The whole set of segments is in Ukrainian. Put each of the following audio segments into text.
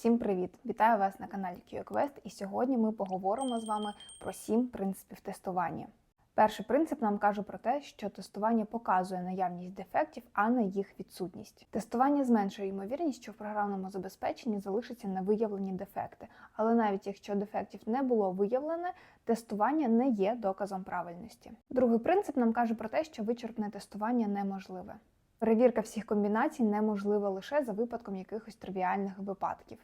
Всім привіт! Вітаю вас на каналі QQuest і сьогодні ми поговоримо з вами про сім принципів тестування. Перший принцип нам каже про те, що тестування показує наявність дефектів, а не їх відсутність. Тестування зменшує ймовірність, що в програмному забезпеченні залишаться невиявлені дефекти. Але навіть якщо дефектів не було виявлене, тестування не є доказом правильності. Другий принцип нам каже про те, що вичерпне тестування неможливе. Перевірка всіх комбінацій неможлива лише за випадком якихось тривіальних випадків.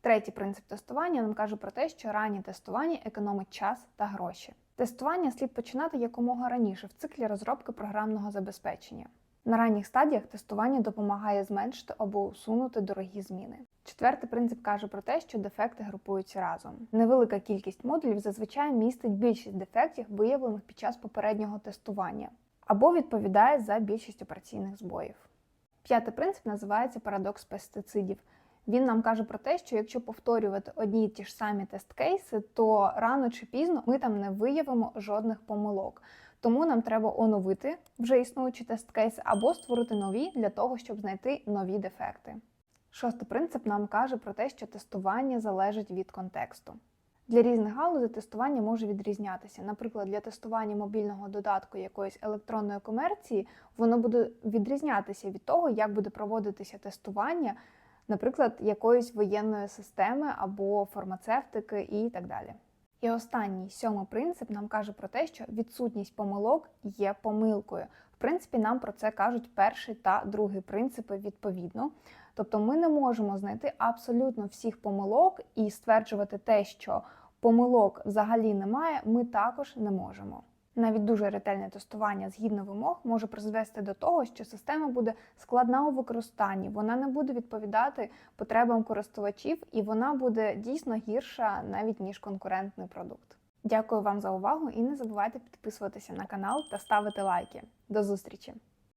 Третій принцип тестування нам каже про те, що раннє тестування економить час та гроші. Тестування слід починати якомога раніше в циклі розробки програмного забезпечення. На ранніх стадіях тестування допомагає зменшити або усунути дорогі зміни. Четвертий принцип каже про те, що дефекти групуються разом. Невелика кількість модулів зазвичай містить більшість дефектів, виявлених під час попереднього тестування, або відповідає за більшість операційних збоїв. П'ятий принцип називається парадокс пестицидів. Він нам каже про те, що якщо повторювати одні й ті ж самі тест-кейси, то рано чи пізно ми там не виявимо жодних помилок. Тому нам треба оновити вже існуючі тест-кейси або створити нові для того, щоб знайти нові дефекти. Шостий принцип нам каже про те, що тестування залежить від контексту. Для різних галузей тестування може відрізнятися. Наприклад, для тестування мобільного додатку якоїсь електронної комерції воно буде відрізнятися від того, як буде проводитися тестування, наприклад, якоїсь воєнної системи або фармацевтики і так далі. І останній сьомий принцип нам каже про те, що відсутність помилок є помилкою. В принципі, нам про це кажуть перший та другий принципи відповідно. Тобто ми не можемо знайти абсолютно всіх помилок і стверджувати те, що помилок взагалі немає, ми також не можемо. Навіть дуже ретельне тестування згідно вимог може призвести до того, що система буде складна у використанні, вона не буде відповідати потребам користувачів, і вона буде дійсно гірша навіть ніж конкурентний продукт. Дякую вам за увагу і не забувайте підписуватися на канал та ставити лайки. До зустрічі!